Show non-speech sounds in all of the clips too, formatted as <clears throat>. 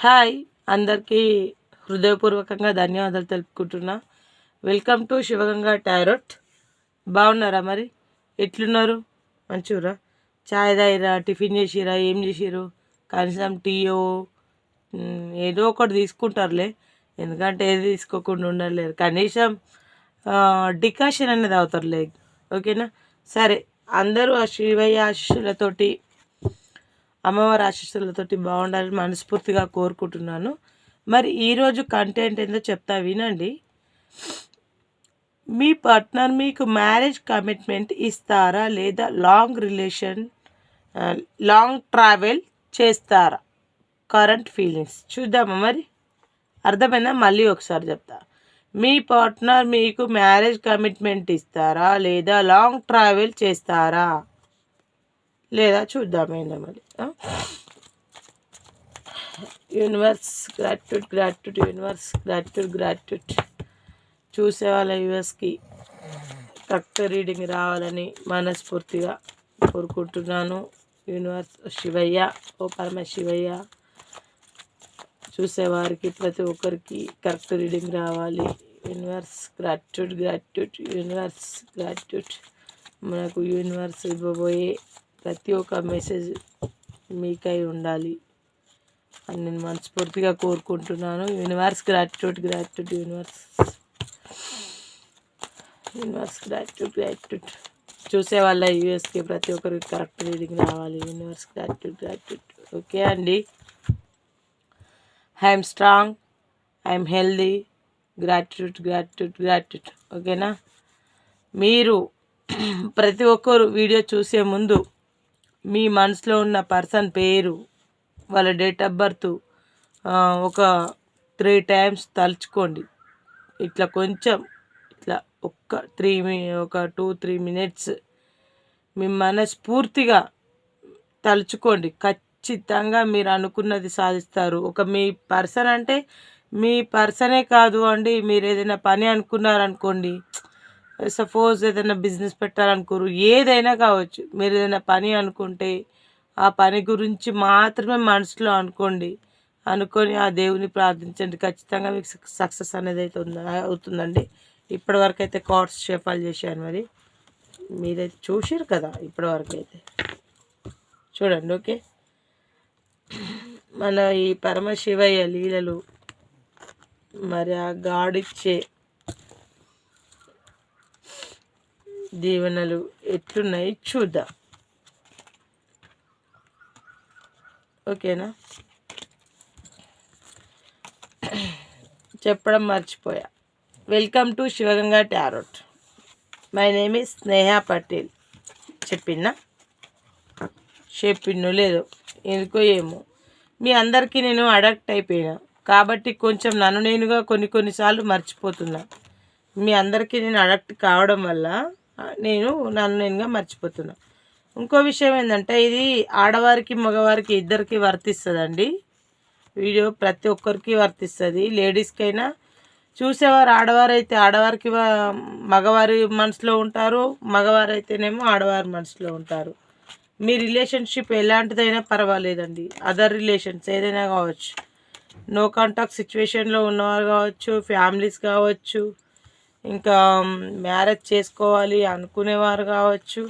Hi అందరికీ హృదయపూర్వకంగా ధన్యవాదాలు తెలుపుకుంటున్నా. Welcome to Shivaganga tarot. బాగున్నారా మరి? ఎట్లున్నారు? మంచిగా చాయ్ తాగిరా టిఫిన్ చేసిరా ఏం చేసిరు కనీసం టీయో ఏదో ఒకటి తీసుకుంటారులే. ఎందుకంటే ఏది తీసుకోకుండా ఉండలేరు కనీసం డికాషన్ అనేది అవుతారులే ఓకేనా? సరే అందరూ ఆ శివయ్య ఆశీస్సులతోటి అమ్మవారి ఆశీస్సులతోటి బాగుండాలని మనస్ఫూర్తిగా కోరుకుంటున్నాను. మరి ఈరోజు కంటెంట్ ఏందో చెప్తా వినండి. మీ పార్ట్నర్ మీకు మ్యారేజ్ కమిట్మెంట్ ఇస్తారా లేదా లాంగ్ రిలేషన్ లాంగ్ ట్రావెల్ చేస్తారా? కరెంట్ ఫీలింగ్స్ చూద్దామా మరి? అర్థమైనా మళ్ళీ ఒకసారి చెప్తా. మీ పార్ట్నర్ మీకు మ్యారేజ్ కమిట్మెంట్ ఇస్తారా లేదా లాంగ్ ట్రావెల్ చేస్తారా? లేదా చూద్దాం ఏందో మరి universe gratitude gratitude universe gratitude gratitude చూసే వాళ్ళ యూఎస్కి కరెక్ట్ రీడింగ్ రావాలని మనస్ఫూర్తిగా కోరుకుంటున్నాను. యూనివర్స్ శివయ్య ఓ పరమ శివయ్య. చూసేవారికి ప్రతి ఒక్కరికి కరెక్ట్ రీడింగ్ రావాలి. Universe gratitude gratitude universe gratitude మనకు యూనివర్స్ ఇవ్వబోయే ప్రతి ఒక్క మెసేజ్ మీకై ఉండాలి అని నేను మనస్ఫూర్తిగా కోరుకుంటున్నాను. Universe gratitude gratitude universe universe gratitude gratitude చూసే వాళ్ళ యూఎస్కి ప్రతి ఒక్కరికి కరెక్ట్ రీడింగ్ రావాలి. యూనివర్స్ గ్రాట్యూడ్ గ్రాట్యూడ్ ఓకే అండి? I'm strong I'm healthy gratitude gratitude gratitude ఓకేనా మీరు ప్రతి ఒక్కరు వీడియో <clears throat> చూసే ముందు మీ మనసులో ఉన్న పర్సన్ పేరు వాళ్ళ డేట్ ఆఫ్ బర్త్ ఒక త్రీ టైమ్స్ తలుచుకోండి. ఇట్లా కొంచెం ఇట్లా ఒక్క త్రీ ఒక టూ త్రీ మినిట్స్ మీ మనస్ఫూర్తిగా తలుచుకోండి. ఖచ్చితంగా మీరు అనుకున్నది సాధిస్తారు. ఒక మీ పర్సన్ అంటే మీ పర్సనే కాదు అండి. మీరు ఏదైనా పని అనుకున్నారనుకోండి సపోజ్ ఏదైనా బిజినెస్ పెట్టాలనుకోరు ఏదైనా కావచ్చు. మీరు ఏదైనా పని అనుకుంటే ఆ పని గురించి మాత్రమే మనసులో అనుకోండి. అనుకొని ఆ దేవుని ప్రార్థించండి. ఖచ్చితంగా మీకు సక్సెస్ అనేది అయితే ఉంద అవుతుందండి. ఇప్పటివరకు అయితే కార్డ్స్ షేఫాలు చేశాను మరి. మీరైతే చూసారు కదా ఇప్పటివరకు అయితే చూడండి ఓకే. మన ఈ పరమశివయ్య లీలలు మరి ఆ గాడిచ్చే దీవెనలు ఎట్లున్నాయి చూద్దాం. ఓకేనా? చెప్పడం మర్చిపోయా. Welcome to Shivaganga tarot. My name is Sneha Patel. చెప్పినా? చెప్పిండు లేదో. ఎందుకో ఏమో. మీ అందరికీ నేను అడక్ట్ అయిపోయినా. కాబట్టి కొంచెం నన్ను నేనుగా కొన్ని కొన్నిసార్లు మర్చిపోతున్నా. మీ అందరికీ నేను అడక్ట్ కావడం వల్ల నేను నన్ను నేనుగా మర్చిపోతున్నా. ఇంకో విషయం ఏంటంటే ఇది ఆడవారికి మగవారికి ఇద్దరికి వర్తిస్తుందండి. వీడియో ప్రతి ఒక్కరికి వర్తిస్తుంది. లేడీస్కైనా చూసేవారు ఆడవారు అయితే ఆడవారికి మగవారి మనసులో ఉంటారు మగవారు అయితేనేమో ఆడవారి మనసులో ఉంటారు. మీ రిలేషన్షిప్ ఎలాంటిదైనా పర్వాలేదండి. అదర్ రిలేషన్స్ ఏదైనా కావచ్చు. నో కాంటాక్ట్ సిచ్యువేషన్లో ఉన్నవారు కావచ్చు ఫ్యామిలీస్ కావచ్చు ఇంకా మ్యారేజ్ చేసుకోవాలి అనుకునేవారు కావచ్చు.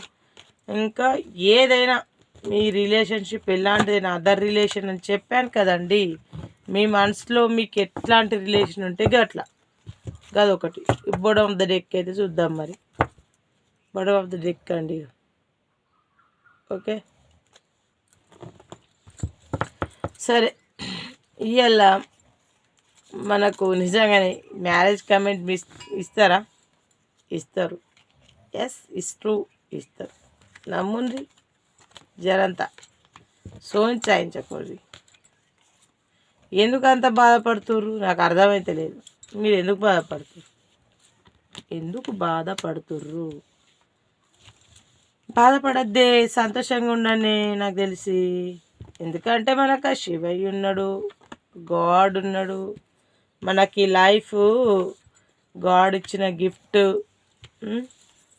ఇంకా ఏదైనా మీ రిలేషన్షిప్ ఎలాంటిదైనా అదర్ రిలేషన్ అని చెప్పాను కదండి. మీ మనసులో మీకు ఎట్లాంటి రిలేషన్ ఉంటే గట్లా గదొకటి. బొడమ్ ఆఫ్ ద డెక్ అయితే చూద్దాం మరి. బొడమ్ ఆఫ్ ద డెక్ అండి. ఓకే. సరే. ఇవాళ మనకు నిజంగానే మ్యారేజ్ కమెంట్ మిస్ ఇస్తారా? ఇస్తారు. ఎస్ ఇస్ ట్రూ ఇస్తారు. నమ్ముండ్రి జరంతా. సోంచాయించకూడదు ఎందుకు అంత బాధపడుతుర్రు? నాకు అర్థమైతే లేదు. మీరు ఎందుకు బాధపడుతురు ఎందుకు బాధపడుతుర్రు? బాధపడద్దే సంతోషంగా ఉండండి నాకు తెలిసి. ఎందుకంటే మనకు శివయ్య ఉన్నాడు గాడ్ ఉన్నాడు మనకి లైఫ్ గాడ్ ఇచ్చిన గిఫ్ట్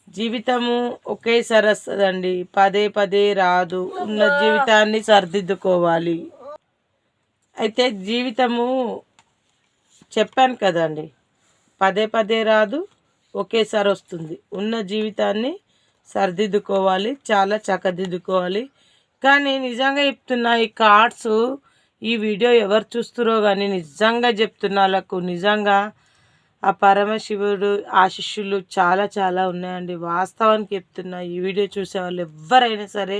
జీవితము ఒకేసారి వస్తుందండి పదే పదే రాదు. ఉన్న జీవితాన్ని సరిదిద్దుకోవాలి. అయితే జీవితము చెప్పాను కదండి. పదే పదే రాదు ఒకేసారి వస్తుంది ఉన్న జీవితాన్ని సరిదిద్దుకోవాలి చాలా చక్కదిద్దుకోవాలి. కానీ నిజంగా చెప్తున్నా ఈ కార్డ్స్ ఈ వీడియో ఎవరు చూస్తురో కానీ నిజంగా చెప్తున్నాళ్ళకు నిజంగా ఆ పరమశివుడు ఆశిష్యులు చాలా చాలా ఉన్నాయండి. వాస్తవానికి చెప్తున్నా ఈ వీడియో చూసే వాళ్ళు ఎవరైనా సరే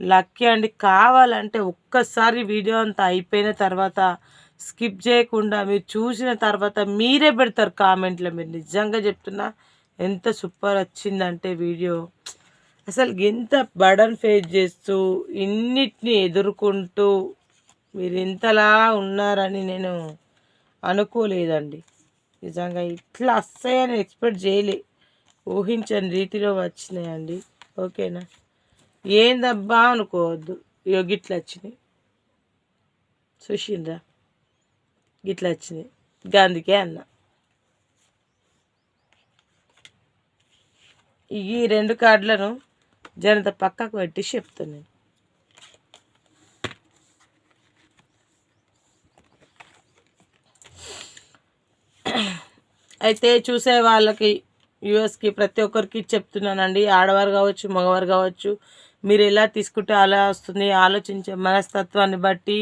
లక్కీ అండి. కావాలంటే ఒక్కసారి వీడియో అంతా అయిపోయిన తర్వాత స్కిప్ చేయకుండా మీరు చూసిన తర్వాత మీరే పెడతారు కామెంట్లో. మీరు నిజంగా చెప్తున్నా ఎంత సూపర్ వచ్చిందంటే వీడియో. అసలు ఎంత బడన్ ఫేస్ చేస్తూ ఇన్నిటిని ఎదుర్కొంటూ మీరు ఇంతలా ఉన్నారని నేను అనుకోలేదండి. నిజంగా ఇట్లా వస్తాయని ఎక్స్పెక్ట్ చేయలే. ఊహించని రీతిలో వచ్చినాయండి. ఓకేనా? ఏందబ్బా అనుకోవద్దు. ఇగో గిట్ల వచ్చినాయి. చూసిండ్రా గిట్ల వచ్చినాయి. గాంధీకే అన్న. ఈ రెండు కార్డులను జనత పక్కకు పెట్టి చెప్తున్నాను అయితే చూసే వాళ్ళకి యూఎస్కి ప్రతి ఒక్కరికి చెప్తున్నానండి. ఆడవారు కావచ్చు మగవారు కావచ్చు మీరు ఎలా తీసుకుంటే అలా వస్తుంది ఆలోచించే మనస్తత్వాన్ని బట్టి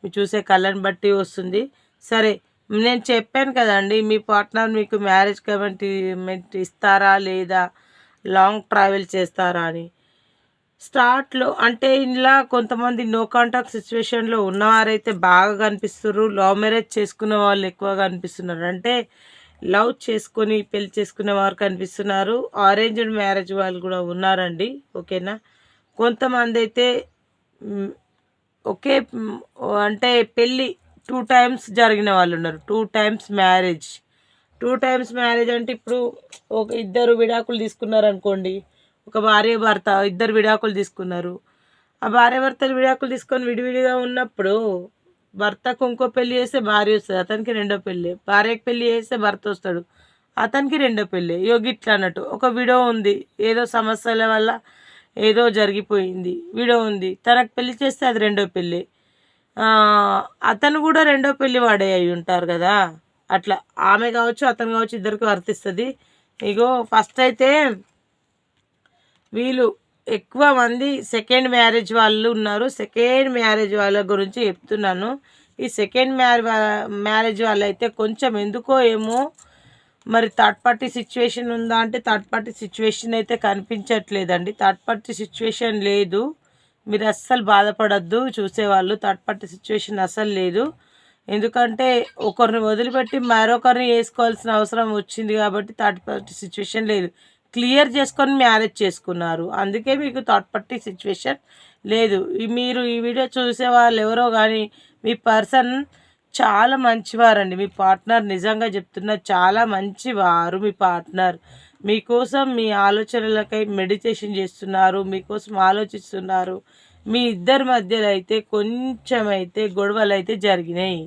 మీరు చూసే కళ్ళని బట్టి వస్తుంది. సరే నేను చెప్పాను కదండి మీ పార్ట్నర్ మీకు మ్యారేజ్ కమిట్మెంట్ ఇస్తారా లేదా లాంగ్ ట్రావెల్ చేస్తారా అని. స్టార్ట్లో అంటే ఇలా కొంతమంది నో కాంటాక్ట్ సిచ్యువేషన్లో ఉన్నవారైతే బాగా కనిపిస్తున్నారు లవ్ మ్యారేజ్ చేసుకున్న వాళ్ళు ఎక్కువగా కనిపిస్తున్నారు. అంటే లవ్ చేసుకొని పెళ్ళి చేసుకునే వారు కనిపిస్తున్నారు. ఆరెంజ్డ్ మ్యారేజ్ వాళ్ళు కూడా ఉన్నారండి. ఓకేనా? కొంతమంది అయితే ఒకే అంటే పెళ్ళి టూ టైమ్స్ జరిగిన వాళ్ళు ఉన్నారు. Two times marriage two times marriage అంటే ఇప్పుడు ఒక ఇద్దరు విడాకులు తీసుకున్నారు అనుకోండి ఒక భార్య భర్త ఇద్దరు విడాకులు తీసుకున్నారు. ఆ భార్య భర్తలు విడాకులు తీసుకొని విడివిడిగా ఉన్నప్పుడు భర్తకు ఇంకో పెళ్ళి చేస్తే భార్య వస్తుంది అతనికి రెండో పెళ్ళి భార్యకి పెళ్ళి చేస్తే భర్త వస్తాడు అతనికి రెండో పెళ్ళి యోగిట్లా అన్నట్టు ఒక విడో ఉంది ఏదో సమస్యల వల్ల ఏదో జరిగిపోయింది విడో ఉంది. తనకు పెళ్ళి చేస్తే అది రెండో పెళ్ళి అతను కూడా రెండో పెళ్ళి వాడే అయి ఉంటారు కదా. అట్లా ఆమె కావచ్చు అతను కావచ్చు ఇద్దరికి వర్తిస్తుంది. ఇగో ఫస్ట్ అయితే వీళ్ళు ఎక్కువ మంది సెకండ్ మ్యారేజ్ వాళ్ళు ఉన్నారు. సెకండ్ మ్యారేజ్ వాళ్ళ గురించి చెప్తున్నాను. ఈ సెకండ్ మ్యారేజ్ మ్యారేజ్ వాళ్ళు అయితే కొంచెం ఎందుకో ఏమో మరి థర్డ్ పార్టీ సిచ్యువేషన్ ఉందా అంటే థర్డ్ పార్టీ సిచ్యువేషన్ అయితే కనిపించట్లేదండి. థర్డ్ పార్టీ సిచ్యువేషన్ లేదు. మీరు అస్సలు బాధపడద్దు చూసేవాళ్ళు. థర్డ్ పార్టీ సిచ్యువేషన్ అస్సలు లేదు. ఎందుకంటే ఒకరిని వదిలిపెట్టి మరొకరిని వేసుకోవాల్సిన అవసరం వచ్చింది కాబట్టి థర్డ్ పార్టీ సిచ్యువేషన్ లేదు. క్లియర్ చేసుకొని మ్యారేజ్ చేసుకున్నారు. అందుకే మీకు థర్డ్ పార్టీ సిచ్యువేషన్ లేదు. మీరు ఈ వీడియో చూసే వాళ్ళు ఎవరో కానీ మీ పర్సన్ చాలా మంచివారండి. మీ పార్ట్నర్ నిజంగా చెప్తున్నా చాలా మంచివారు మీ పార్ట్నర్ మీకోసం మీ ఆలోచనలకై మెడిటేషన్ చేస్తున్నారు మీకోసం ఆలోచిస్తున్నారు. మీ ఇద్దరి మధ్యలో అయితే కొంచెం అయితే గొడవలు అయితే జరిగినాయి.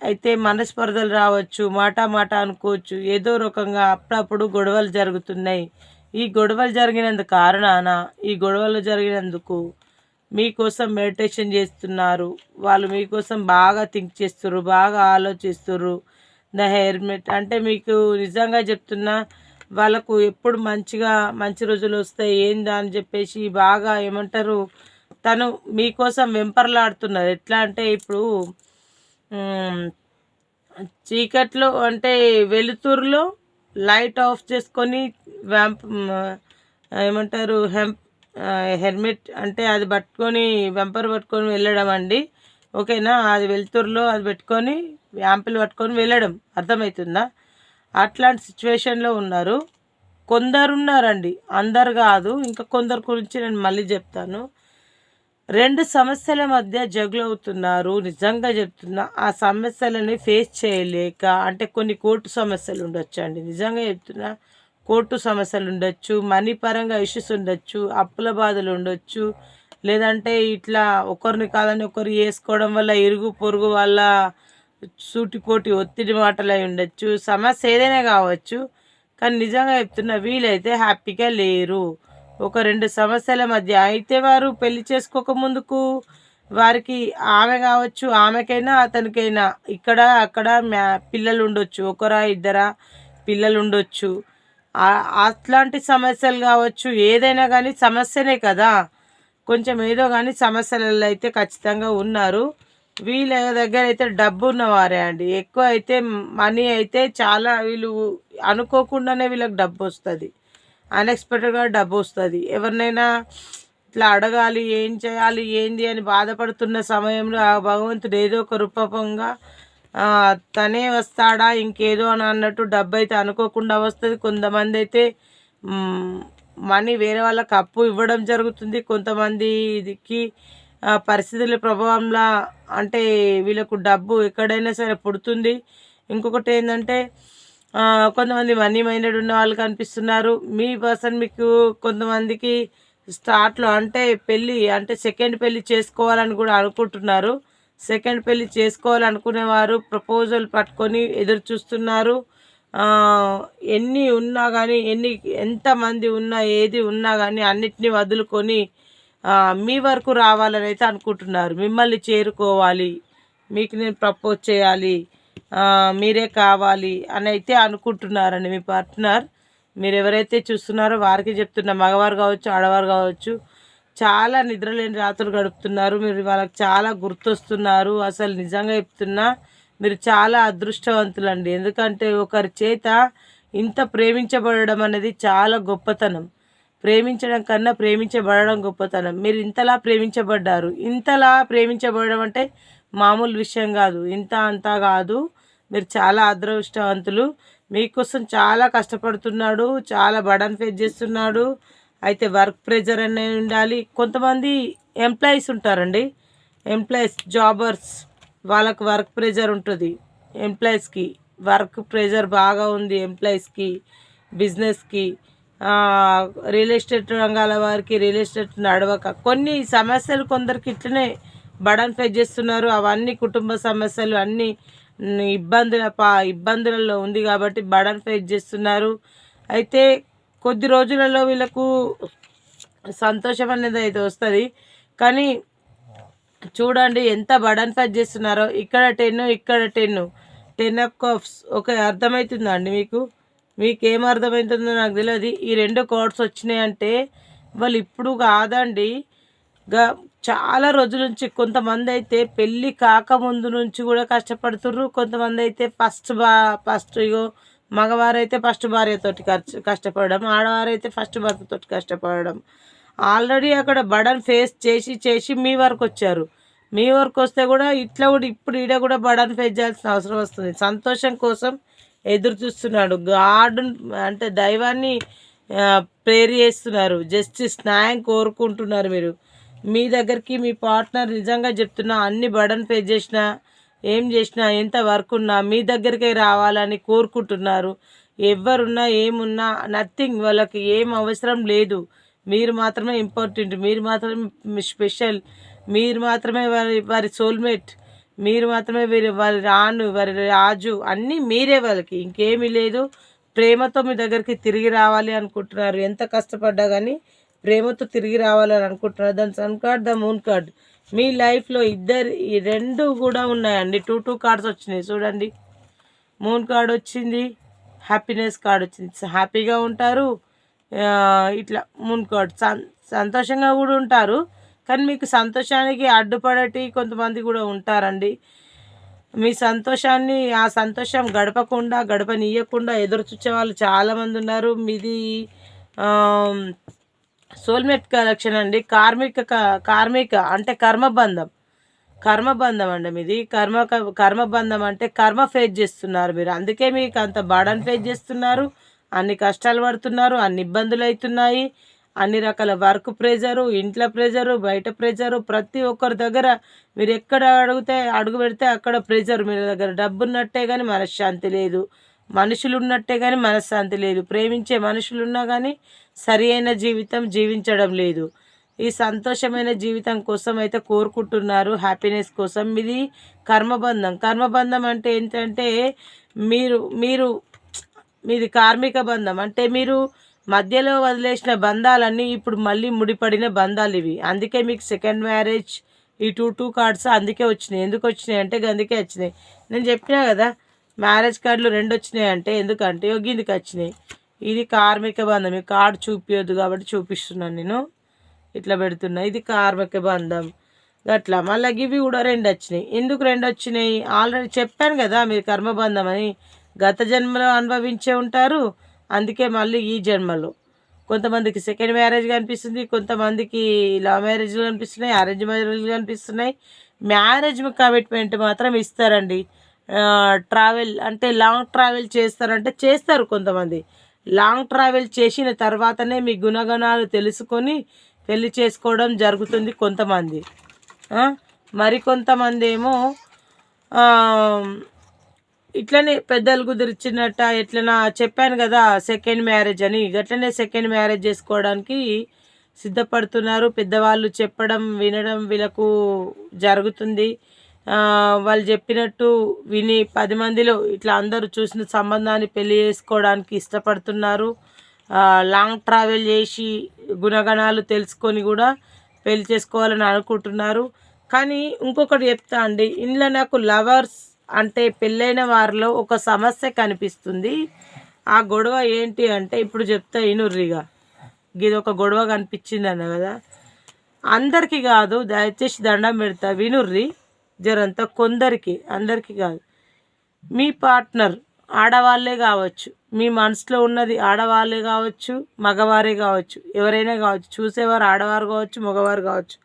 అయితే మనస్పర్ధలు రావచ్చు మాటా మాట అనుకోవచ్చు ఏదో రకంగా అప్పుడప్పుడు గొడవలు జరుగుతున్నాయి. ఈ గొడవలు జరిగినందుకు కారణాన ఈ గొడవలు జరిగినందుకు మీకోసం మెడిటేషన్ చేస్తున్నారు. వాళ్ళు మీకోసం బాగా థింక్ చేస్తున్నారు బాగా ఆలోచిస్తున్నారు ద హెయిర్మెట్ అంటే మీకు నిజంగా చెప్తున్నా వాళ్ళకు ఎప్పుడు మంచిగా మంచి రోజులు వస్తాయి ఏందా అని చెప్పేసి బాగా ఏమంటారు తను మీకోసం వెంపర్లాడుతున్నారు. ఎట్లా అంటే ఇప్పుడు చీకట్లో అంటే వెలుతురులో లైట్ ఆఫ్ చేసుకొని వ్యాంప్ ఏమంటారు హెంప్ హెల్మెట్ అంటే అది పట్టుకొని వెంపర్ పట్టుకొని వెళ్ళడం అండి. ఓకేనా? అది వెలుతురులో అది పెట్టుకొని వ్యాంపులు పట్టుకొని వెళ్ళడం. అర్థమవుతుందా? అట్లాంటి సిచ్యువేషన్లో ఉన్నారు. కొందరు ఉన్నారండి అందరు కాదు. ఇంకా కొందరు గురించి నేను మళ్ళీ చెప్తాను. రెండు సమస్యల మధ్య జగులవుతున్నారు. నిజంగా చెప్తున్నా ఆ సమస్యలని ఫేస్ చేయలేక అంటే కొన్ని కోర్టు సమస్యలు ఉండొచ్చు అండి నిజంగా చెప్తున్నా కోర్టు సమస్యలు ఉండొచ్చు మనీ పరంగా ఇష్యూస్ ఉండొచ్చు అప్పుల బాధలు ఉండొచ్చు లేదంటే ఇట్లా ఒకరిని కాదని ఒకరు వేసుకోవడం వల్ల ఇరుగు పొరుగు వల్ల సూటిపోటి ఒత్తిడి మాటలు అయి ఉండొచ్చు సమస్య ఏదైనా కావచ్చు. కానీ నిజంగా చెప్తున్నా వీలైతే హ్యాపీగా లేరు. ఒక రెండు సమస్యల మధ్య. అయితే వారు పెళ్ళి చేసుకోక ముందుకు వారికి ఆమె కావచ్చు ఆమెకైనా అతనికైనా ఇక్కడ అక్కడ మ్యా పిల్లలు ఉండొచ్చు ఒకరా ఇద్దరా పిల్లలు ఉండొచ్చు అట్లాంటి సమస్యలు కావచ్చు. ఏదైనా కానీ సమస్యనే కదా. కొంచెం ఏదో కానీ సమస్యలలో అయితే ఖచ్చితంగా ఉన్నారు. వీళ్ళ దగ్గర అయితే డబ్బు ఉన్నవారే అండి. ఎక్కువ అయితే మనీ అయితే చాలా వీళ్ళు అనుకోకుండానే వీళ్ళకి డబ్బు వస్తుంది అన్ఎక్స్పెక్టెడ్గా డబ్బు వస్తుంది. ఎవరినైనా ఇట్లా అడగాలి ఏం చేయాలి ఏంది అని బాధపడుతున్న సమయంలో ఆ భగవంతుడు ఏదో ఒక రూపంగా తనే వస్తాడా ఇంకేదో అని అన్నట్టు డబ్బు అయితే అనుకోకుండా వస్తుంది. కొంతమంది అయితే మనీ వేరే వాళ్ళకి అప్పు ఇవ్వడం జరుగుతుంది. కొంతమందికి పరిస్థితుల ప్రభావంలా అంటే వీళ్ళకు డబ్బు ఎక్కడైనా సరే పుడుతుంది. ఇంకొకటి ఏంటంటే కొంతమంది మనీ మైండెడ్ ఉన్న వాళ్ళు కనిపిస్తున్నారు. మీ పర్సన్ మీకు కొంతమందికి స్టార్ట్లో అంటే పెళ్ళి అంటే సెకండ్ పెళ్ళి చేసుకోవాలని కూడా అనుకుంటున్నారు. సెకండ్ పెళ్ళి చేసుకోవాలనుకునేవారు ప్రపోజల్ పట్టుకొని ఎదురు చూస్తున్నారు. ఎన్ని ఉన్నా కానీ ఎన్ని ఎంతమంది ఉన్నా ఏది ఉన్నా కానీ అన్నిటినీ వదులుకొని మీ వరకు రావాలని అయితే అనుకుంటున్నారు. మిమ్మల్ని చేరుకోవాలి. మీకు నేను ప్రపోజ్ చేయాలి. మీరే కావాలి అని అయితే అనుకుంటున్నారండి మీ పార్ట్నర్. మీరు ఎవరైతే చూస్తున్నారో వారికి చెప్తున్నా మగవారు కావచ్చు ఆడవారు కావచ్చు చాలా నిద్రలేని రాత్రులు గడుపుతున్నారు. మీరు వాళ్ళకి చాలా గుర్తొస్తున్నారు. అసలు నిజంగా చెప్తున్నా మీరు చాలా అదృష్టవంతులండి. ఎందుకంటే ఒకరి చేత ఇంత ప్రేమించబడడం అనేది చాలా గొప్పతనం. ప్రేమించడం కన్నా ప్రేమించబడడం గొప్పతనం. మీరు ఇంతలా ప్రేమించబడ్డారు. ఇంతలా ప్రేమించబడడం అంటే మామూలు విషయం కాదు. ఇంత అంతా కాదు. మీరు చాలా అదృష్టవంతులు. మీకోసం చాలా కష్టపడుతున్నాడు చాలా బడన్ ఫేస్ చేస్తున్నాడు. అయితే వర్క్ ప్రెజర్ అనేది ఉండాలి. కొంతమంది ఎంప్లాయీస్ ఉంటారండి. ఎంప్లాయీస్ జాబర్స్ వాళ్ళకు వర్క్ ప్రెజర్ ఉంటుంది. ఎంప్లాయీస్కి వర్క్ ప్రెజర్ బాగా ఉంది ఎంప్లాయీస్కి బిజినెస్కి. రియల్ ఎస్టేట్ రంగాల వారికి రియల్ ఎస్టేట్ నడవక. కొన్ని సమస్యలు కొందరికి ఇట్లనే బడన్ ఫేస్ చేస్తున్నారు. అవన్నీ కుటుంబ సమస్యలు అన్నీ ఇబ్బందుల పా ఇబ్బందులలో ఉంది కాబట్టి బడన్ ఫేస్ చేస్తున్నారు. అయితే కొద్ది రోజులలో వీళ్ళకు సంతోషం అనేది అయితే వస్తుంది. కానీ చూడండి ఎంత బడన్ ఫేస్ చేస్తున్నారో. ఇక్కడ టెన్ ఇక్కడ టెన్. టెన్ ఆఫ్ కప్స్ ఒక అర్థమవుతుందా అండి మీకు? మీకు ఏం అర్థమవుతుందో నాకు తెలియదు ఈ రెండు కోడ్స్ వచ్చినాయంటే వాళ్ళు ఇప్పుడు కాదండి. గా చాలా రోజుల నుంచి కొంతమంది అయితే పెళ్ళి కాకముందు నుంచి కూడా కష్టపడుతుర్రు. కొంతమంది అయితే ఫస్ట్ బా ఫస్ట్ ఇగో మగవారైతే ఫస్ట్ భార్యతోటి ఖర్చు కష్టపడడం ఆడవారైతే ఫస్ట్ భర్తతోటి కష్టపడడం. ఆల్రెడీ అక్కడ బడన్ ఫేస్ చేసి చేసి మీ వరకు వచ్చారు. మీ వరకు వస్తే కూడా ఇట్లా కూడా ఇప్పుడు ఈడ కూడా బడన్ ఫేస్ చేయాల్సిన అవసరం వస్తుంది. సంతోషం కోసం ఎదురు చూస్తున్నాడు. గాడ్ అంటే దైవాన్ని ప్రేర్ చేస్తున్నారు జస్టిస్ న్యాయం కోరుకుంటున్నారు మీరు. మీ దగ్గరికి మీ పార్ట్నర్ నిజంగా చెప్తున్నా అన్ని బడన్ పే చేసినా ఏం చేసినా ఎంత వర్క్ ఉన్నా మీ దగ్గరికే రావాలని కోరుకుంటున్నారు. ఎవరున్నా ఏమున్నా నథింగ్ వాళ్ళకి ఏం అవసరం లేదు. మీరు మాత్రమే ఇంపార్టెంట్ మీరు మాత్రమే స్పెషల్ మీరు మాత్రమే వారి వారి సోల్మేట్ మీరు మాత్రమే వీరి వారి రాను వారి రాజు అన్నీ మీరే వాళ్ళకి. ఇంకేమీ లేదు. ప్రేమతో మీ దగ్గరికి తిరిగి రావాలి అనుకుంటున్నారు. ఎంత కష్టపడ్డా కానీ ప్రేమతో తిరిగి రావాలని అనుకుంటున్నారు. దాని sun card the moon card. మీ లైఫ్లో ఇద్దరు ఈ రెండు కూడా ఉన్నాయండి. టూ టూ కార్డ్స్ వచ్చినాయి. చూడండి. మూన్ కార్డ్ వచ్చింది. హ్యాపీనెస్ కార్డ్ వచ్చింది. హ్యాపీగా ఉంటారు. ఇట్లా మూన్ కార్డ్. సంతోషంగా కూడా ఉంటారు. కానీ మీకు సంతోషానికి అడ్డుపడటి కొంతమంది కూడా ఉంటారండి. మీ సంతోషాన్ని ఆ సంతోషం గడపకుండా గడపనీయకుండా ఎదురు చూసే వాళ్ళు చాలామంది ఉన్నారు. మీది సోల్మేట్ కలెక్షన్ అండి. కార్మిక క- కార్మిక అంటే కర్మబంధం. కర్మబంధం అండి మీది. కర్మ కర్మబంధం అంటే కర్మ ఫేస్ చేస్తున్నారు మీరు. అందుకే మీకు అంత బాడని ఫేస్ చేస్తున్నారు. అన్ని కష్టాలు పడుతున్నారు అన్ని ఇబ్బందులు అవుతున్నాయి. అన్ని రకాల వర్క్ ప్రెజరు ఇంట్లో ప్రెజరు బయట ప్రెజరు ప్రతి ఒక్కరి దగ్గర మీరు ఎక్కడ అడిగితే అడుగు పెడితే అక్కడ ప్రెజర్ మీ దగ్గర డబ్బు ఉన్నట్టే కానీ మనశ్శాంతి లేదు. మనుషులు ఉన్నట్టే కానీ మనశ్శాంతి లేదు. ప్రేమించే మనుషులు ఉన్నా కానీ సరి అయిన జీవితం జీవించడం లేదు. ఈ సంతోషమైన జీవితం కోసం అయితే కోరుకుంటున్నారు. హ్యాపీనెస్ కోసం ఇది కర్మబంధం. కర్మబంధం అంటే ఏంటంటే మీరు మీరు మీది కార్మిక బంధం. అంటే మీరు మధ్యలో వదిలేసిన బంధాలన్నీ ఇప్పుడు మళ్ళీ ముడిపడిన బంధాలు ఇవి. అందుకే మీకు సెకండ్ మ్యారేజ్ ఈ టూ టూ కార్డ్స్ అందుకే వచ్చినాయి. ఎందుకు వచ్చినాయి అంటే అందుకే వచ్చినాయి. నేను చెప్పినా కదా మ్యారేజ్ కార్డులు రెండు వచ్చినాయి అంటే ఎందుకంటే యోగిందికి వచ్చినాయి. ఇది కార్మిక బంధం ఈ కార్డు చూపించద్దు కాబట్టి చూపిస్తున్నాను నేను. ఇట్లా పెడుతున్నా. ఇది కార్మిక బంధం. అట్లా మళ్ళీ ఇవి కూడా రెండు వచ్చినాయి ఎందుకు రెండు వచ్చినాయి ఆల్రెడీ చెప్పాను కదా మీరు కర్మబంధం అని. గత జన్మలో అనుభవించే ఉంటారు. అందుకే మళ్ళీ ఈ జన్మలో. కొంతమందికి సెకండ్ మ్యారేజ్ కనిపిస్తుంది కొంతమందికి లవ్ మ్యారేజ్లు కనిపిస్తున్నాయి అరేంజ్ మ్యారేజ్లు కనిపిస్తున్నాయి. మ్యారేజ్ కమిట్మెంట్ మాత్రం ఇస్తారండి. ట్రావెల్ అంటే లాంగ్ ట్రావెల్ చేస్తారంటే చేస్తారు కొంతమంది. లాంగ్ ట్రావెల్ చేసిన తర్వాతనే మీ గుణగణాలు తెలుసుకొని పెళ్ళి చేసుకోవడం జరుగుతుంది కొంతమంది. మరికొంతమంది ఏమో ఇట్లనే పెద్దలు కుదిరిచ్చినట్ట ఎట్లనా చెప్పాను కదా సెకండ్ మ్యారేజ్ అని. గట్లనే సెకండ్ మ్యారేజ్ చేసుకోవడానికి సిద్ధపడుతున్నారు. పెద్దవాళ్ళు చెప్పడం వినడం వీళ్ళకు జరుగుతుంది. వాళ్ళు చెప్పినట్టు విని పది మందిలో ఇట్లా అందరూ చూసిన సంబంధాన్ని పెళ్ళి చేసుకోవడానికి ఇష్టపడుతున్నారు. లాంగ్ ట్రావెల్ చేసి గుణగణాలు తెలుసుకొని కూడా పెళ్ళి చేసుకోవాలని అనుకుంటున్నారు. కానీ ఇంకొకటి చెప్తా అండి ఇందులో నాకు లవర్స్ అంటే పెళ్ళైన వారిలో ఒక సమస్య కనిపిస్తుంది. ఆ గొడవ ఏంటి అంటే ఇప్పుడు చెప్తా ఇనుర్రిగా ఇది ఒక గొడవ కనిపించింది అన్న కదా. అందరికీ కాదు దయచేసి దండం పెడతా వినుర్రి. జరంతా కొందరికి అందరికీ కాదు. మీ పార్ట్నర్ ఆడవాళ్ళే కావచ్చు మీ మనసులో ఉన్నది ఆడవాళ్ళే కావచ్చు మగవారే కావచ్చు ఎవరైనా కావచ్చు చూసేవారు ఆడవారు కావచ్చు మగవారు కావచ్చు.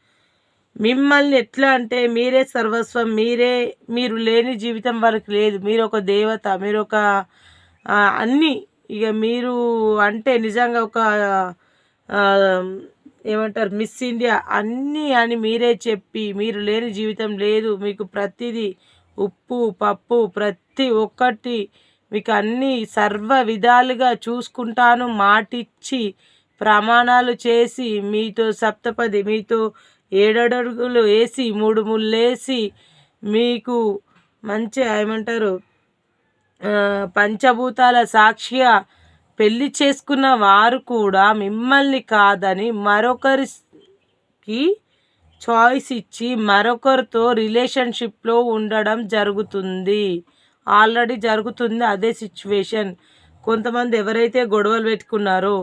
మిమ్మల్ని ఎట్లా అంటే మీరే సర్వస్వం మీరే మీరు లేని జీవితం వాళ్ళకి లేదు. మీరు ఒక దేవత మీరు ఒక అన్నీ. ఇక మీరు అంటే నిజంగా ఒక ఏమంటారు మిస్ ఇండియా అన్నీ అని మీరే చెప్పి మీరు లేని జీవితం లేదు. మీకు ప్రతిదీ ఉప్పు పప్పు ప్రతి ఒక్కటి మీకు అన్నీ సర్వ విధాలుగా చూసుకుంటాను. మాటిచ్చి ప్రమాణాలు చేసి మీతో సప్తపది మీతో ఏడడుగులు వేసి మూడు ముళ్ళేసి మీకు మంచి ఏమంటారు పంచభూతాల సాక్షిగా పెళ్ళి చేసుకున్న వారు కూడా మిమ్మల్ని కాదని మరొకరికి చాయిస్ ఇచ్చి మరొకరితో రిలేషన్షిప్లో ఉండడం జరుగుతుంది. ఆల్రెడీ జరుగుతుంది అదే సిచ్యువేషన్. కొంతమంది ఎవరైతే గొడవలు పెట్టుకున్నారో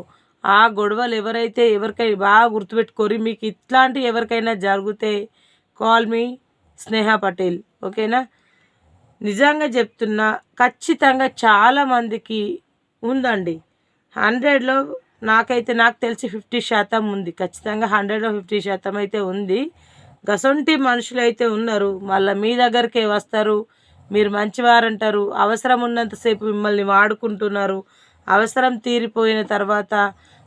ఆ గొడవలు ఎవరైతే ఎవరికైనా బాగా గుర్తుపెట్టుకోరు మీకు ఇట్లాంటి ఎవరికైనా జరిగితే కాల్ మీ స్నేహ పటేల్ ఓకేనా? నిజంగా చెప్తున్నా ఖచ్చితంగా చాలామందికి ఉందండి. హండ్రెడ్లో నాకైతే నాకు తెలిసి ఫిఫ్టీ శాతం ఉంది. ఖచ్చితంగా హండ్రెడ్లో ఫిఫ్టీ శాతం అయితే ఉంది. గసొంటి మనుషులు అయితే ఉన్నారు. మళ్ళీ మీ దగ్గరికే వస్తారు. మీరు మంచివారంటారు. అవసరం ఉన్నంతసేపు మిమ్మల్ని వాడుకుంటున్నారు. అవసరం తీరిపోయిన తర్వాత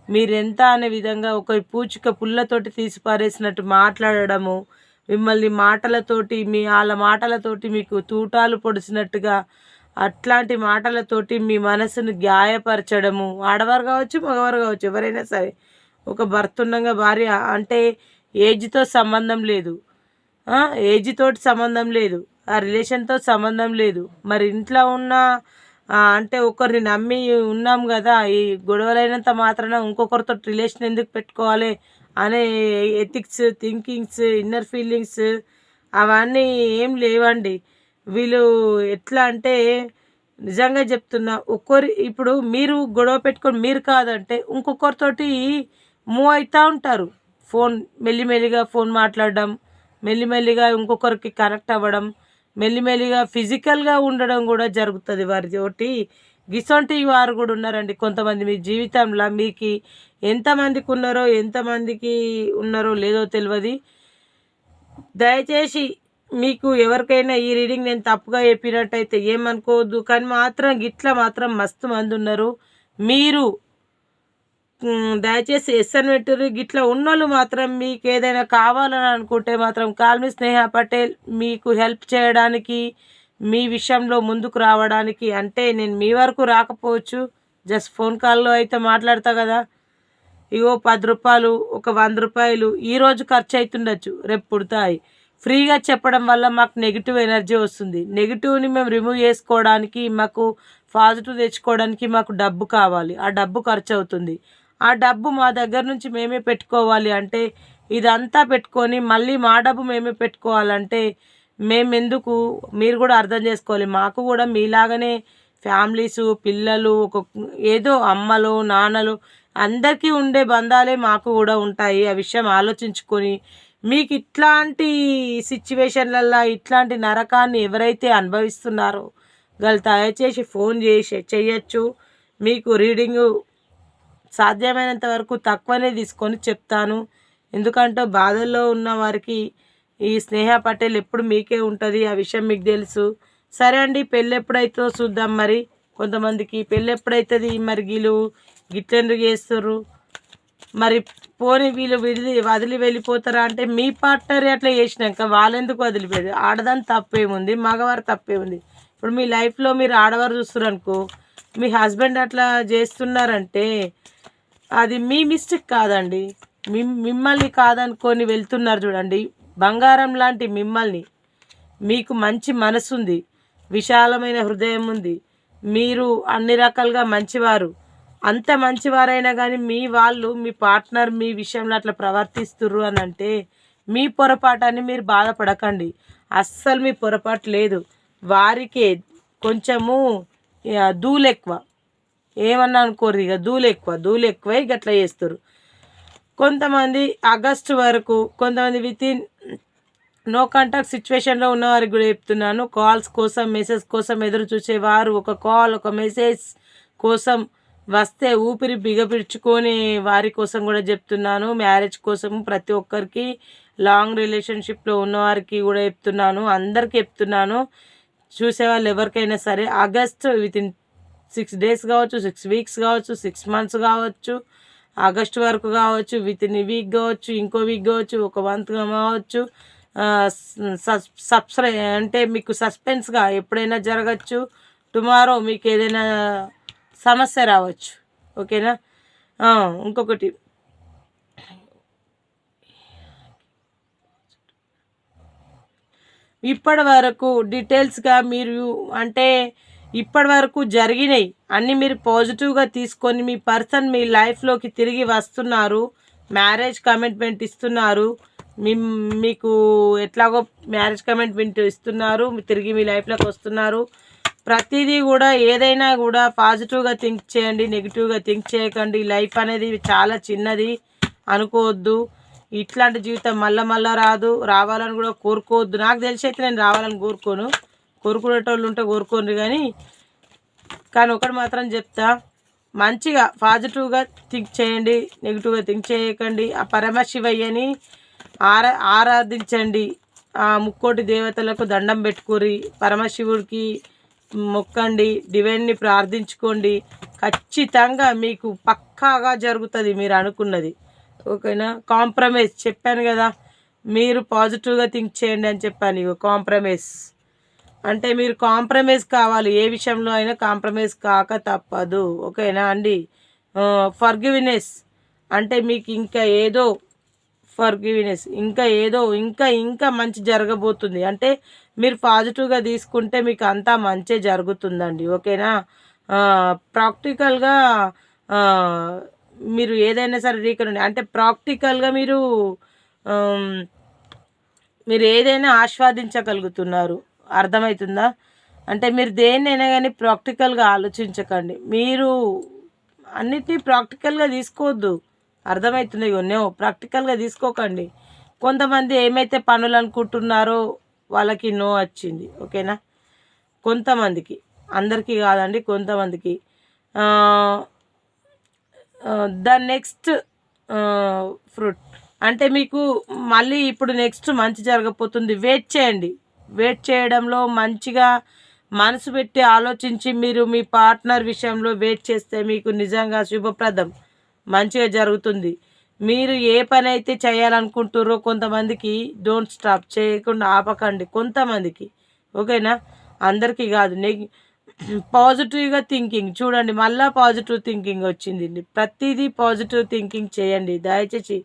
మీరెంత అనే విధంగా ఒక పూచిక పుల్లతోటి తీసి పారేసినట్టు మాట్లాడడము మిమ్మల్ని మాటలతోటి మీ వాళ్ళ మాటలతోటి మీకు తూటాలు పొడిచినట్టుగా అట్లాంటి మాటలతోటి మీ మనసును గాయపరచడము ఆడవారు కావచ్చు మగవారు కావచ్చు ఎవరైనా సరే. ఒక భర్త ఉండగా భార్య అంటే ఏజ్తో సంబంధం లేదు. ఏజ్తోటి సంబంధం లేదు. ఆ రిలేషన్తో సంబంధం లేదు. మరి ఇంట్లో ఉన్న అంటే ఒకరిని నమ్మి ఉన్నాం కదా ఈ గొడవలైనంత మాత్రాన ఇంకొకరితో రిలేషన్ ఎందుకు పెట్టుకోవాలి అనే ఎథిక్స్ థింకింగ్స్ ఇన్నర్ ఫీలింగ్స్ అవన్నీ ఏం లేవండి. వీళ్ళు ఎట్లా అంటే నిజంగా చెప్తున్నా ఒక్కరి ఇప్పుడు మీరు గొడవ పెట్టుకొని మీరు కాదంటే ఇంకొకరితోటి మూవ్ అవుతూ ఉంటారు. ఫోన్ మెల్లిమెల్లిగా ఫోన్ మాట్లాడడం మెల్లిమెల్లిగా ఇంకొకరికి కనెక్ట్ అవ్వడం మెల్లిమెల్లిగా ఫిజికల్గా ఉండడం కూడా జరుగుతుంది వారి ఒకటి గిసొంటి వారు కూడా ఉన్నారండి కొంతమంది మీ జీవితంలో. మీకు ఎంతమందికి ఉన్నారో ఎంతమందికి ఉన్నారో లేదో తెలియదు. దయచేసి మీకు ఎవరికైనా ఈ రీడింగ్ నేను తప్పుగా చెప్పినట్టయితే ఏమనుకోవద్దు. కానీ మాత్రం గిట్ల మాత్రం మస్తు మంది ఉన్నారు. మీరు దయచేసి ఎస్ఎన్ పెట్టరు గిట్లా ఉన్నోళ్ళు మాత్రం మీకు ఏదైనా కావాలని అనుకుంటే మాత్రం కాల్మి స్నేహ పటేల్ మీకు హెల్ప్ చేయడానికి మీ విషయంలో ముందుకు రావడానికి అంటే నేను మీ వరకు రాకపోవచ్చు. జస్ట్ ఫోన్ కాల్లో అయితే మాట్లాడతా కదా. ఇగో పది రూపాయలు ఒక వంద రూపాయలు ఈరోజు ఖర్చు అవుతుండొచ్చు రేపు పుడతాయి. ఫ్రీగా చెప్పడం వల్ల మాకు నెగిటివ్ ఎనర్జీ వస్తుంది. నెగిటివ్ని మేము రిమూవ్ చేసుకోవడానికి మాకు పాజిటివ్ తెచ్చుకోవడానికి మాకు డబ్బు కావాలి. ఆ డబ్బు ఖర్చు అవుతుంది ఆ డబ్బు మా దగ్గర నుంచి మేమే పెట్టుకోవాలి అంటే ఇదంతా పెట్టుకొని మళ్ళీ మా డబ్బు మేమే పెట్టుకోవాలంటే మేమెందుకు? మీరు కూడా అర్థం చేసుకోవాలి. మాకు కూడా మీలాగనే ఫ్యామిలీస్ పిల్లలు ఒక ఏదో అమ్మలు నాన్నలు అందరికీ ఉండే బంధాలే మాకు కూడా ఉంటాయి. ఆ విషయం ఆలోచించుకొని మీకు ఇట్లాంటి సిచ్యువేషన్లల్లో ఇట్లాంటి నరకాన్ని ఎవరైతే అనుభవిస్తున్నారో వాళ్ళు దయచేసి ఫోన్ చేసి చేయొచ్చు. మీకు రీడింగు సాధ్యమైనంత వరకు తక్కువనే తీసుకొని చెప్తాను. ఎందుకంటే బాధల్లో ఉన్న వారికి ఈ స్నేహ పటేల్ ఎప్పుడు మీకే ఉంటుంది ఆ విషయం మీకు తెలుసు. సరే అండి పెళ్ళి ఎప్పుడైతుందో చూద్దాం మరి. కొంతమందికి పెళ్ళి ఎప్పుడైతుంది? మరి వీళ్ళు గిట్లెందుకు చేస్తారు మరి పోని వీళ్ళు విడిది వదిలి వెళ్ళిపోతారా అంటే మీ పార్ట్నర్ అట్లా చేసినాక వాళ్ళెందుకు వదిలిపోయేది ఆడదాని తప్పేముంది? మగవారు తప్పేముంది? ఇప్పుడు మీ లైఫ్లో మీరు ఆడవారు చూస్తున్నారు అనుకో మీ హస్బెండ్ అట్లా చేస్తున్నారంటే అది మీ మిస్టేక్ కాదండి. మిమ్మల్ని కాదనుకొని వెళ్తున్నారు చూడండి. బంగారం లాంటి మిమ్మల్ని మీకు మంచి మనసుంది. విశాలమైన హృదయం ఉంది. మీరు అన్ని రకాలుగా మంచివారు. అంత మంచివారైనా కానీ మీ వాళ్ళు మీ పార్ట్నర్ మీ విషయంలో అట్లా ప్రవర్తిస్తుర్రు అని అంటే మీ పొరపాటని మీరు బాధపడకండి. అస్సలు మీ పొరపాటు లేదు. వారికి కొంచెము దూలు ఎక్కువ ఏమన్నా అనుకోరు ఇక దూలు ఎక్కువ దూలు ఎక్కువ ఇక చేస్తారు కొంతమంది ఆగస్టు వరకు కొంతమంది వితిన్ నో కాంటాక్ట్ సిచ్యువేషన్లో ఉన్న వారికి కూడా చెప్తున్నాను. కాల్స్ కోసం మెసేజ్ కోసం ఎదురు చూసేవారు. ఒక కాల్ ఒక మెసేజ్ కోసం వస్తే ఊపిరి బిగపిడ్చుకొని వారి కోసం కూడా చెప్తున్నాను. మ్యారేజ్ కోసం ప్రతి ఒక్కరికి లాంగ్ రిలేషన్షిప్లో ఉన్నవారికి కూడా చెప్తున్నాను. అందరికీ చెప్తున్నాను. చూసేవాళ్ళు ఎవరికైనా సరే August within six days కావచ్చు సిక్స్ వీక్స్ కావచ్చు సిక్స్ మంత్స్ కావచ్చు ఆగస్ట్ వరకు కావచ్చు విత్ ఇన్ వీక్ కావచ్చు ఇంకో వీక్ కావచ్చు ఒక మంత్ కావచ్చు సబ్స్క్రై అంటే మీకు సస్పెన్స్గా ఎప్పుడైనా జరగచ్చు. టుమారో మీకు ఏదైనా సమస్య రావచ్చు. ఓకేనా? ఇంకొకటి. ఇప్పటి వరకు డీటెయిల్స్గా మీరు అంటే ఇప్పటి వరకు జరిగినాయి. అన్నీ మీరు పాజిటివ్గా తీసుకొని మీ పర్సన్ మీ లైఫ్లోకి తిరిగి వస్తున్నారు. మ్యారేజ్ కమిట్మెంట్ ఇస్తున్నారు. మీ మీకు ఎట్లాగో మ్యారేజ్ కమిట్మెంట్ ఇస్తున్నారు. తిరిగి మీ లైఫ్లోకి వస్తున్నారు. ప్రతిదీ కూడా ఏదైనా కూడా పాజిటివ్గా థింక్ చేయండి నెగిటివ్గా థింక్ చేయకండి. లైఫ్ అనేది చాలా చిన్నది అనుకోవద్దు. ఇట్లాంటి జీవితం మళ్ళా మళ్ళా రాదు. రావాలని కూడా కోరుకోవద్దు. నాకు తెలిసి అయితే నేను రావాలని కోరుకోను. కోరుకునేటోళ్ళు ఉంటే కోరుకోండి కానీ కానీ ఒకటి మాత్రం చెప్తా. మంచిగా పాజిటివ్గా థింక్ చేయండి నెగిటివ్గా థింక్ చేయకండి. ఆ పరమశివయ్యని ఆరా ఆరాధించండి. ఆ ముక్కోటి దేవతలకు దండం పెట్టుకోరి పరమశివుడికి మొక్కండి డివైన్ని ప్రార్థించుకోండి. ఖచ్చితంగా మీకు పక్కాగా జరుగుతుంది మీరు అనుకున్నది. ఓకేనా? కాంప్రమైజ్. చెప్పాను కదా మీరు పాజిటివ్గా థింక్ చేయండి అని చెప్పాను. ఇక కాంప్రమైజ్. అంటే మీరు కాంప్రమైజ్ కావాలి. ఏ విషయంలో అయినా కాంప్రమైజ్ కాక తప్పదు. ఓకేనా అండి? ఫర్గివినెస్. అంటే మీకు ఇంకా ఏదో ఫర్గివినెస్ ఇంకా ఏదో ఇంకా ఇంకా మంచి జరగబోతుంది. అంటే మీరు పాజిటివ్గా తీసుకుంటే మీకు అంతా మంచి జరుగుతుందండి. ఓకేనా? ప్రాక్టికల్గా మీరు ఏదైనా సరే రీకరండి అంటే ప్రాక్టికల్గా మీరు మీరు ఏదైనా ఆస్వాదించగలుగుతున్నారు. అర్థమవుతుందా అంటే మీరు దేన్నైనా కానీ ప్రాక్టికల్గా ఆలోచించకండి. మీరు అన్నిటినీ ప్రాక్టికల్గా తీసుకోవద్దు. అర్థమవుతుంది నో ప్రాక్టికల్గా తీసుకోకండి. కొంతమంది ఏమైతే పనులు అనుకుంటున్నారో వాళ్ళకి నో వచ్చింది. ఓకేనా? కొంతమందికి. అందరికీ కాదండి కొంతమందికి. The next fruit. అంటే మీకు మళ్ళీ ఇప్పుడు నెక్స్ట్ మంచి జరగబోతుంది. వెయిట్ చేయండి. వెయిట్ చేయడంలో మంచిగా మనసు పెట్టి ఆలోచించి మీరు మీ పార్ట్నర్ విషయంలో వెయిట్ చేస్తే మీకు నిజంగా శుభప్రదం. మంచిగా జరుగుతుంది. మీరు ఏ పని అయితే చేయాలనుకుంటుర్రో కొంతమందికి డోంట్ స్టాప్ చేయకుండా ఆపకండి. కొంతమందికి. ఓకేనా? అందరికీ కాదు. నెగి పాజిటివ్గా థింకింగ్ చూడండి మళ్ళీ పాజిటివ్ థింకింగ్ వచ్చింది. ప్రతిదీ పాజిటివ్ థింకింగ్ చేయండి. దయచేసి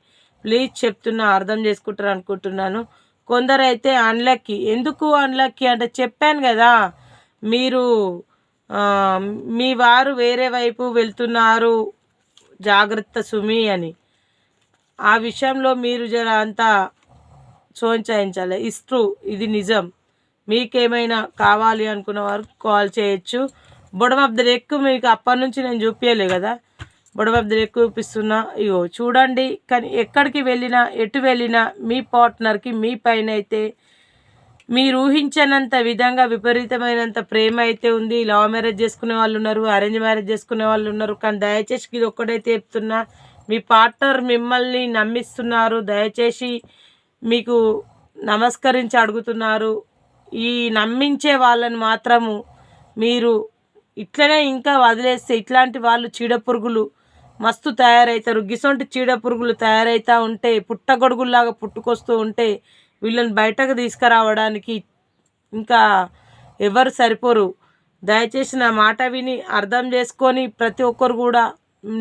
ప్లీజ్ చెప్తున్నా అర్థం చేసుకుంటారు అనుకుంటున్నాను. కొందరైతే అన్లక్కీ ఎందుకు అన్లక్కీ అంటే చెప్పాను కదా. మీరు మీ వారు వేరే వైపు వెళ్తున్నారు. జాగ్రత్త సుమి అని. ఆ విషయంలో మీరు జర అంతా సోంచాయించాలి ఇస్తూ ఇది నిజం. మీకేమైనా కావాలి అనుకున్న వారు కాల్ చేయొచ్చు. బొడమ ఆఫ్ మీకు అప్పటి నుంచి నేను చూపించలే కదా. బొడమ ఆఫ్ చూపిస్తున్నా. ఇగో చూడండి. కానీ ఎక్కడికి వెళ్ళినా ఎటు వెళ్ళినా మీ పార్ట్నర్కి మీ పైన అయితే మీరు ఊహించనంత విధంగా విపరీతమైనంత ప్రేమ అయితే ఉంది. లవ్ మ్యారేజ్ చేసుకునే వాళ్ళు ఉన్నారు అరేంజ్ మ్యారేజ్ చేసుకునే వాళ్ళు ఉన్నారు. కానీ దయచేసి ఇది ఒక్కడైతే చెప్తున్నా మీ పార్ట్నర్ మిమ్మల్ని నమ్మిస్తున్నారు. దయచేసి మీకు నమస్కరించి అడుగుతున్నారు. ఈ నమ్మించే వాళ్ళని మాత్రము మీరు ఇట్లనే ఇంకా వదిలేస్తే ఇట్లాంటి వాళ్ళు చీడపురుగులు మస్తు తయారవుతారు గిసొంటి చీడపురుగులు తయారవుతూ ఉంటే పుట్టగొడుగుల్లాగా పుట్టుకొస్తూ ఉంటే వీళ్ళని బయటకు తీసుకురావడానికి ఇంకా ఎవరు సరిపోరు. దయచేసి నా మాట విని అర్థం చేసుకొని ప్రతి ఒక్కరు కూడా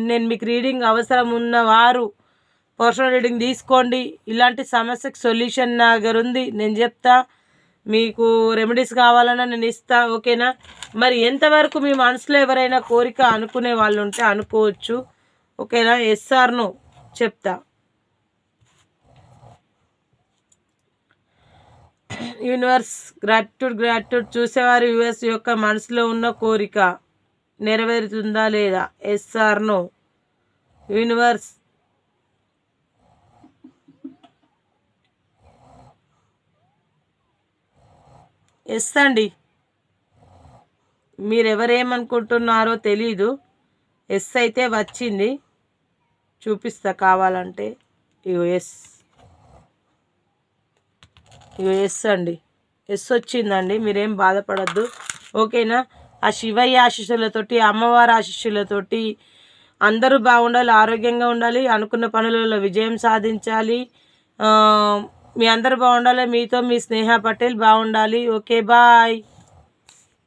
నేను మీకు రీడింగ్ అవసరం ఉన్నవారు పర్సనల్ రీడింగ్ తీసుకోండి. ఇలాంటి సమస్యకు సొల్యూషన్ నా దగ్గర ఉంది. నేను చెప్తా మీకు రెమెడీస్ కావాలన్నా నేను ఇస్తా ఓకేనా? మరి ఎంతవరకు మీ మనసులో ఎవరైనా కోరిక అనుకునే వాళ్ళు ఉంటే అనుకోవచ్చు ఓకేనా? ఎస్ఆర్ను చెప్తా. యూనివర్స్ గ్రాట్యూడ్ గ్రాట్యూడ్ చూసేవారు యూఎస్ యొక్క మనసులో ఉన్న కోరిక నెరవేరుతుందా లేదా? ఎస్ఆర్ను యూనివర్స్. ఎస్ అండి. మీరు ఎవరేమనుకుంటున్నారో తెలీదు. ఎస్ అయితే వచ్చింది. చూపిస్తా కావాలంటే. ఇగో ఎస్ ఇగో ఎస్ అండి. ఎస్ వచ్చిందండి. మీరేం బాధపడద్దు. ఓకేనా? ఆ శివయ్య ఆశీస్సులతోటి అమ్మవారి ఆశీస్సులతోటి అందరూ బాగుండాలి ఆరోగ్యంగా ఉండాలి అనుకున్న పనులలో విజయం సాధించాలి. మీ అందరు బాగుండాలి మీతో మీ స్నేహ పటేల్ బాగుండాలి. Okay bye.